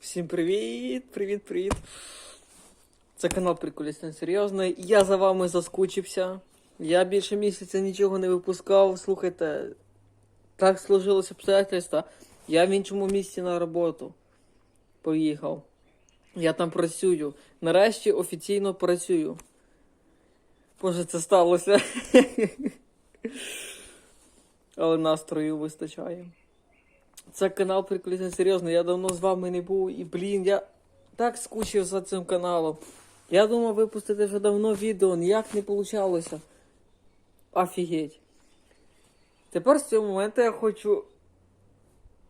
Всім привіт, привіт, привіт. Це канал Приколісно Серйозно. Я за вами заскучився. Я більше місяця нічого не випускав. Слухайте, так сложилось обстоятельства. Я в іншому місці на роботу поїхав. Я там працюю. Нарешті офіційно працюю. Боже, це сталося. Але настрою вистачає. Це канал Приколісно Серйозно. Я давно з вами не був. І, блін, я так скучив за цим каналом. Я думав випустити вже давно відео, ніяк не вийшло. Офігеть. Тепер з цього моменту я хочу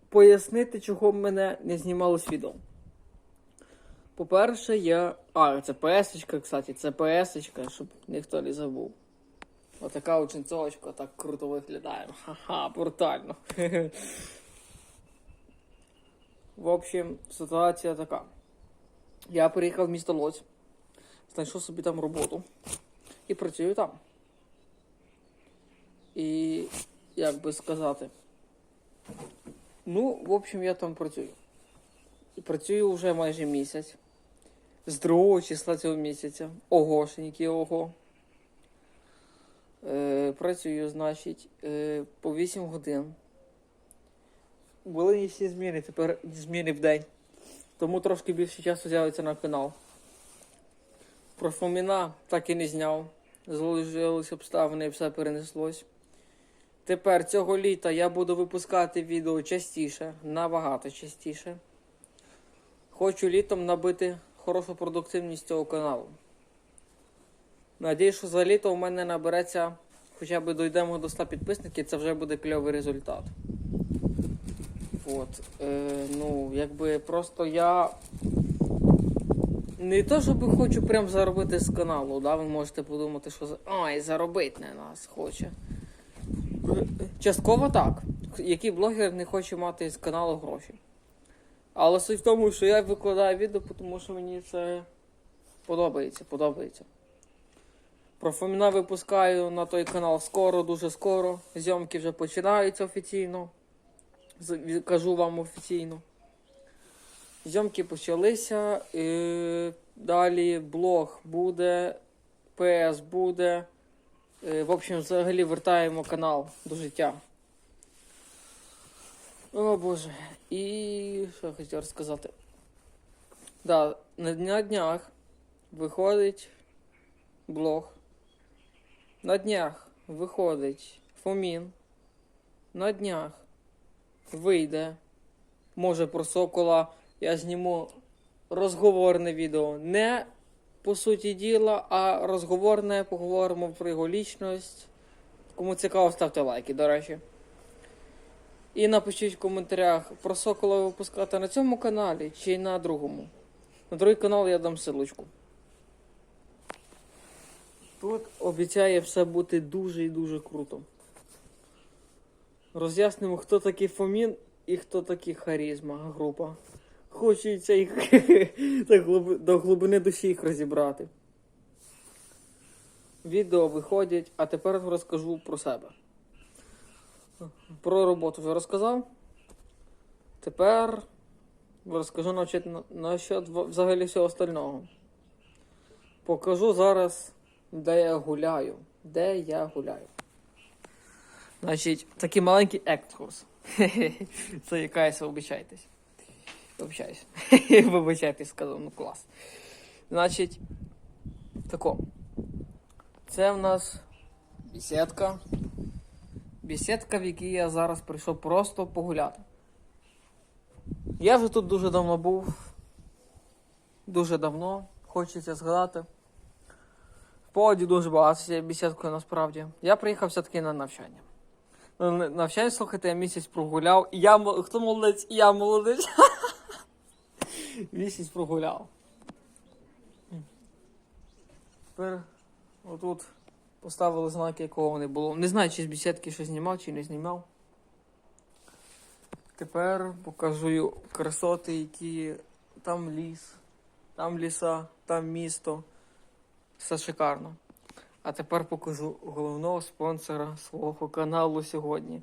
пояснити, чого мене не знімалось відео. По-перше, я. А, це ps кстати, це ps щоб ніхто не забув. Отака очинцовочка так круто виглядає. Ха-ха, брутально. В общем, ситуація така. Я приїхав в місто Лодзь, знайшов собі там роботу і працюю там. І як би сказати. Ну, в общем, я там працюю. І працюю вже майже місяць. З 2 числа цього місяця. Огошеньки, ого. Е, працюю, значить, е, по 8 годин. Були всі зміни, тепер зміни в день. Тому трошки більше часу з'явиться на канал. Про Фоміна так і не зняв. Зложились обставини і все перенеслось. Тепер цього літа я буду випускати відео частіше, набагато частіше. Хочу літом набити хорошу продуктивність цього каналу. Надіюсь, що за літо у мене набереться, хоча б дійдемо до 100 підписників, це вже буде кльовий результат. От, е, ну, якби просто я не то, щоб хочу прям заробити з каналу, да? ви можете подумати, що ай, заробити на нас хоче. Частково так. Який блогер не хоче мати з каналу гроші. Але суть в тому, що я викладаю відео, тому що мені це подобається, подобається. Про Фоміна випускаю на той канал скоро, дуже скоро. Зйомки вже починаються офіційно. Кажу вам офіційно. Зйомки почалися. І далі блог буде, ПС буде. Е, В общем, взагалі вертаємо канал до життя. О Боже. І що я хотів розказати? Да, на днях виходить блог. На днях виходить Фомін. На днях вийде. Може про Сокола я зніму розговорне відео. Не по суті діла, а розговорне, поговоримо про його лічність. Кому цікаво, ставте лайки, до речі. І напишіть в коментарях про Сокола випускати на цьому каналі чи на другому. На другий канал я дам силочку. Тут обіцяє все бути дуже і дуже круто. Роз'яснимо, хто такий Фомін і хто такий Харізма група. Хочеться їх до глибини душі їх розібрати. Відео виходять, а тепер розкажу про себе. Про роботу вже розказав. Тепер розкажу насчет, взагалі всього остального. Покажу зараз, де я гуляю. Де я гуляю. Значить, такий маленький екскурс. Це якась, вибачайтесь. Вибачаюсь. Вибачайтесь, сказав, ну клас. Значить, тако. Це в нас бесідка. Бесідка, в якій я зараз прийшов просто погуляти. Я вже тут дуже давно був. Дуже давно. Хочеться згадати. В поводі дуже багато бесідкою насправді. Я приїхав все-таки на навчання. Ну, на Навчання, слухайте, я місяць прогуляв. Я хто молодець? І Я молодець. Місяць прогуляв. Тепер отут поставили знаки, якого не було. Не знаю, чи з бесідки що знімав, чи не знімав. Тепер покажу красоти, які там ліс, там ліса, там місто. Все шикарно. А тепер покажу головного спонсора свого каналу сьогодні.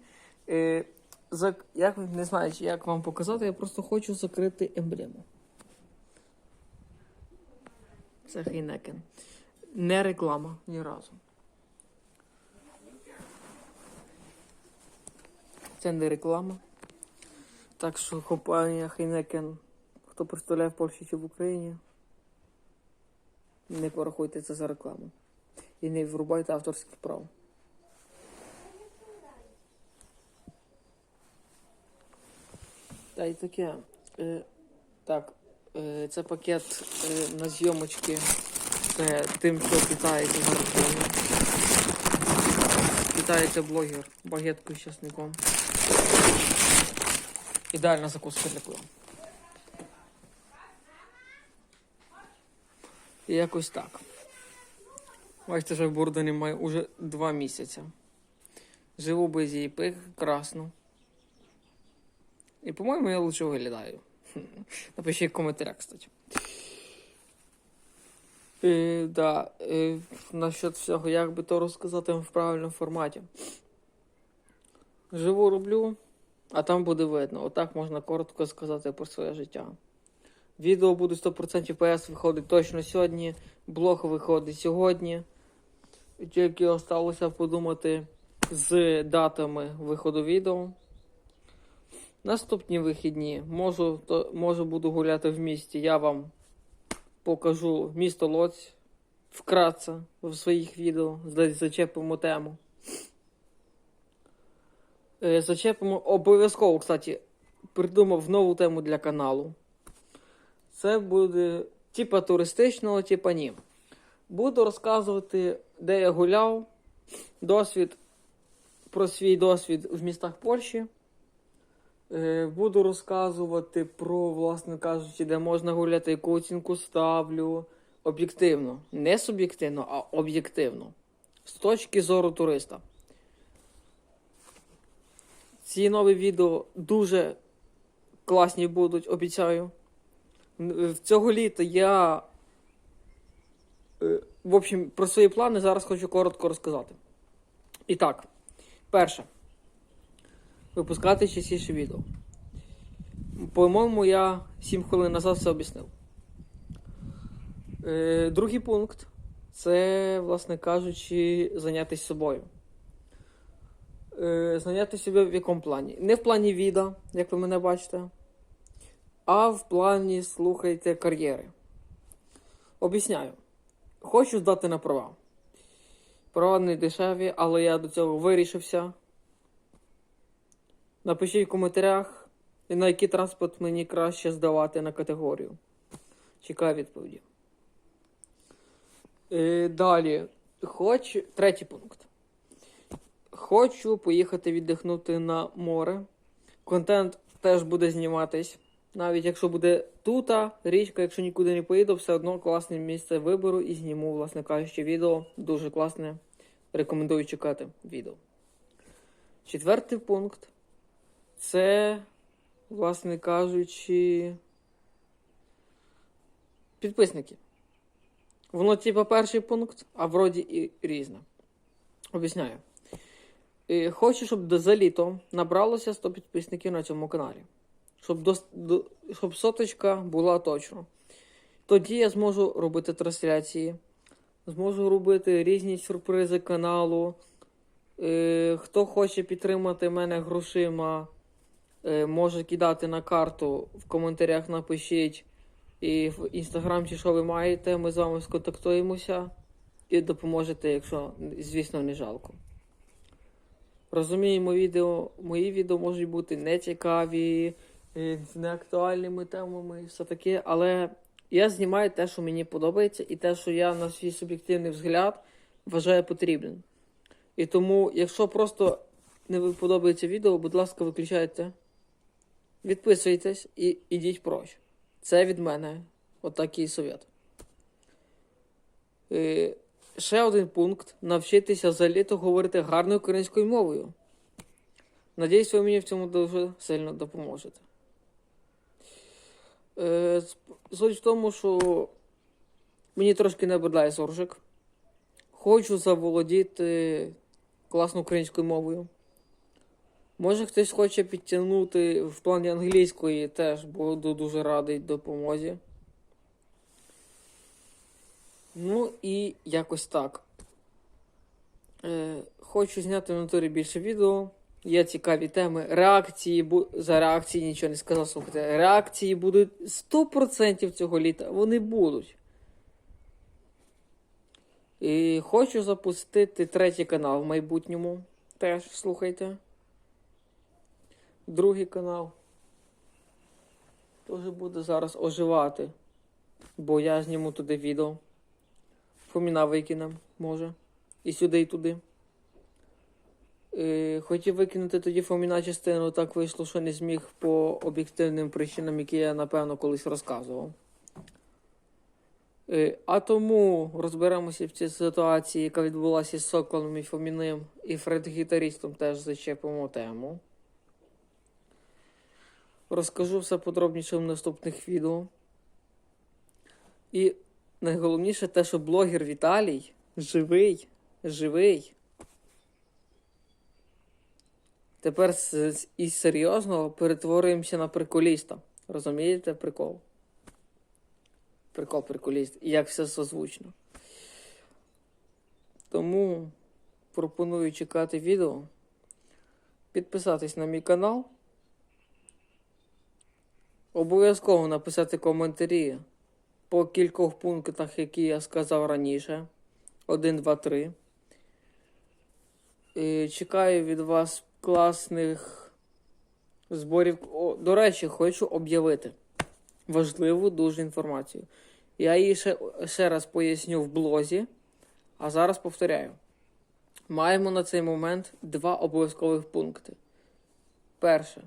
Е, зак... Як не знаю, як вам показати, я просто хочу закрити емблему. Це Хейнекен. Не реклама ні разу. Це не реклама. Так що компанія Хейнекен, хто представляє в Польщі чи в Україні, не порахуйте це за рекламу. І не врубайте авторських прав. Та й таке. Е, так, е, це пакет е, на зйомочки. Це тим, хто питається рекламу. Питається блогер багеткою з часником. Ідеальна закуска для пива. І якось так. Бачите, вже в Бордоні має уже два місяці. Живу без її прекрасно. І, по-моєму, я лучше виглядаю. Напишіть в коментарях, кстати. Е, да, е, насчет всього, як би то розказати в правильному форматі. Живу роблю, а там буде видно. Отак можна коротко сказати про своє життя. Відео буде 100% PS виходить точно сьогодні. Блог виходить сьогодні. Тільки осталося подумати з датами виходу відео. Наступні вихідні можу, то, може буду гуляти в місті. Я вам покажу місто Лоць вкратце в своїх відео. Зачепимо тему. Е, Зачепимо обов'язково, кстати, придумав нову тему для каналу. Це буде типа туристичного, типа ні. Буду розказувати, де я гуляв, досвід про свій досвід в містах Польщі. Е, Буду розказувати про, власне кажучи, де можна гуляти, яку оцінку ставлю. Об'єктивно. Не суб'єктивно, а об'єктивно. З точки зору туриста. Ці нові відео дуже класні будуть, обіцяю. В цього літа я. В общем, про свої плани зараз хочу коротко розказати. І так, перше. Випускати частіше відео. По-моєму, я 7 хвилин назад все об'яснив. Е, другий пункт це, власне кажучи, зайнятися собою. Е, зайняти себе в якому плані? Не в плані відео, як ви мене бачите, а в плані, слухайте, кар'єри. Об'ясняю. Хочу здати на права. Права не дешеві, але я до цього вирішився. Напишіть в коментарях, на який транспорт мені краще здавати на категорію. Чекаю відповіді. Е, далі. Хоч... Третій пункт. Хочу поїхати віддихнути на море. Контент теж буде зніматись. Навіть якщо буде тута, річка, якщо нікуди не поїду, все одно класне місце виберу і зніму, власне кажучи, відео. Дуже класне. Рекомендую чекати відео. Четвертий пункт. Це, власне кажучи, підписники. Воно, типа, перший пункт, а вроді і різне. Об'ясняю. Е, Хочу, щоб за літо набралося 100 підписників на цьому каналі. Щоб, до, до, щоб соточка була точно. Тоді я зможу робити трансляції, зможу робити різні сюрпризи каналу. Е, хто хоче підтримати мене грошима, е, може кидати на карту в коментарях напишіть. І в інстаграм чи що ви маєте, ми з вами сконтактуємося і допоможете, якщо, звісно, не жалко. Розуміємо, відео, мої відео можуть бути нецікаві, з неактуальними темами і все таке, але я знімаю те, що мені подобається, і те, що я на свій суб'єктивний взгляд вважаю потрібним. І тому, якщо просто не подобається відео, будь ласка, виключайте, відписуйтесь і ідіть прочь. Це від мене. Отакий совет. Е, ще один пункт: навчитися за літо говорити гарною українською мовою. Надіюсь, ви мені в цьому дуже сильно допоможете. Е, суть в тому, що мені трошки не бадає соржик. Хочу заволодіти класною українською мовою. Може, хтось хоче підтягнути в плані англійської, теж буду дуже радий допомозі. Ну і якось так. Е, хочу зняти в натурі більше відео. Є цікаві теми. Реакції бу... за реакції нічого не сказав. Слухайте, реакції будуть 100% цього літа. Вони будуть. І хочу запустити третій канал в майбутньому. Теж слухайте. Другий канал. Теж буде зараз оживати. Бо я зніму туди відео. Фоміна викинем, може. І сюди, і туди. Е, хотів викинути тоді Фоміна частину, так вийшло, що не зміг по об'єктивним причинам, які я, напевно, колись розказував. Е, а тому розберемося в цій ситуації, яка відбулася з Соколом і Фоміним, і Фред-гітарістом теж зачепимо тему. Розкажу все подробніше в наступних відео. І найголовніше те, що блогер Віталій живий, живий. Тепер із серйозного перетворюємося на приколіста. Розумієте прикол? Прикол приколіст. І як все созвучно. Тому пропоную чекати відео. Підписатись на мій канал. Обов'язково написати коментарі по кількох пунктах, які я сказав раніше. 1, 2, 3. І чекаю від вас класних зборів. О, до речі, хочу об'явити важливу дуже інформацію. Я її ще, ще раз поясню в блозі, а зараз повторяю. Маємо на цей момент два обов'язкових пункти. Перше.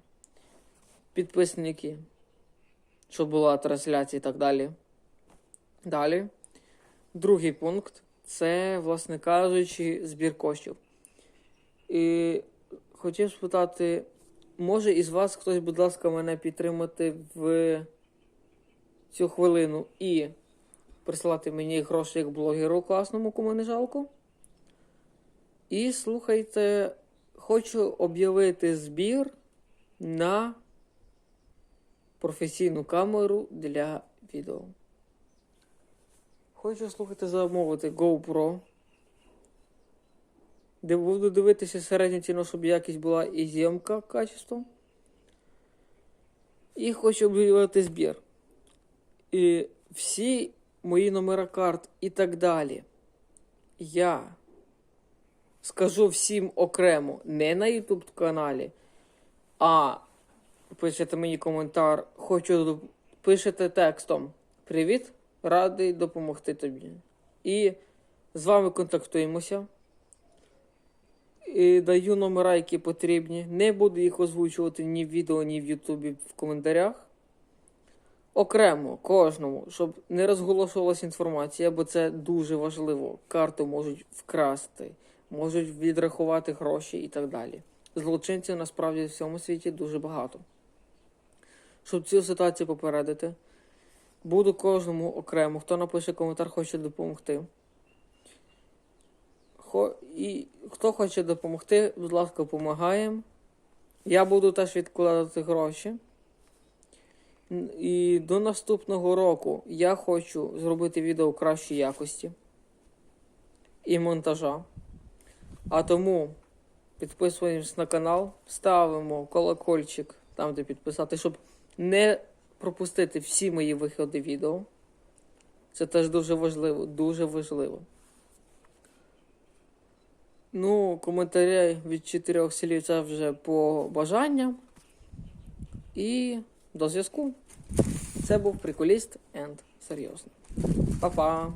Підписники, щоб була трансляція і так далі. Далі. Другий пункт це, власне кажучи, збір коштів. І хотів спитати, може із вас хтось, будь ласка, мене підтримати в цю хвилину і прислати мені гроші як блогеру класному, кому не жалко. І слухайте, хочу об'явити збір на професійну камеру для відео. Хочу слухати замовити GoPro. Буду дивитися середню ціну, щоб якість була і зйомка качеством. І хочу об'явити збір. І всі мої номера карт і так далі. Я скажу всім окремо, не на YouTube каналі, а пишете мені коментар, хочу пишете текстом. Привіт, радий допомогти тобі. І з вами контактуємося. Даю номера, які потрібні. Не буду їх озвучувати ні в відео, ні в Ютубі в коментарях. Окремо кожному, щоб не розголошувалася інформація, бо це дуже важливо. Карту можуть вкрасти, можуть відрахувати гроші і так далі. Злочинців насправді в всьому світі дуже багато. Щоб цю ситуацію попередити, буду кожному окремо, хто напише коментар, хоче допомогти. Хо... І хто хоче допомогти, будь ласка, допомагаємо. Я буду теж відкладати гроші. І до наступного року я хочу зробити відео кращої якості і монтажа. А тому підписуємось на канал, ставимо колокольчик там, де підписати, щоб не пропустити всі мої виходи відео. Це теж дуже важливо, дуже важливо. Ну, коментарі від чотирьох слів це вже по бажанням. І до зв'язку. Це був приколіст енд серйозно. Па-па!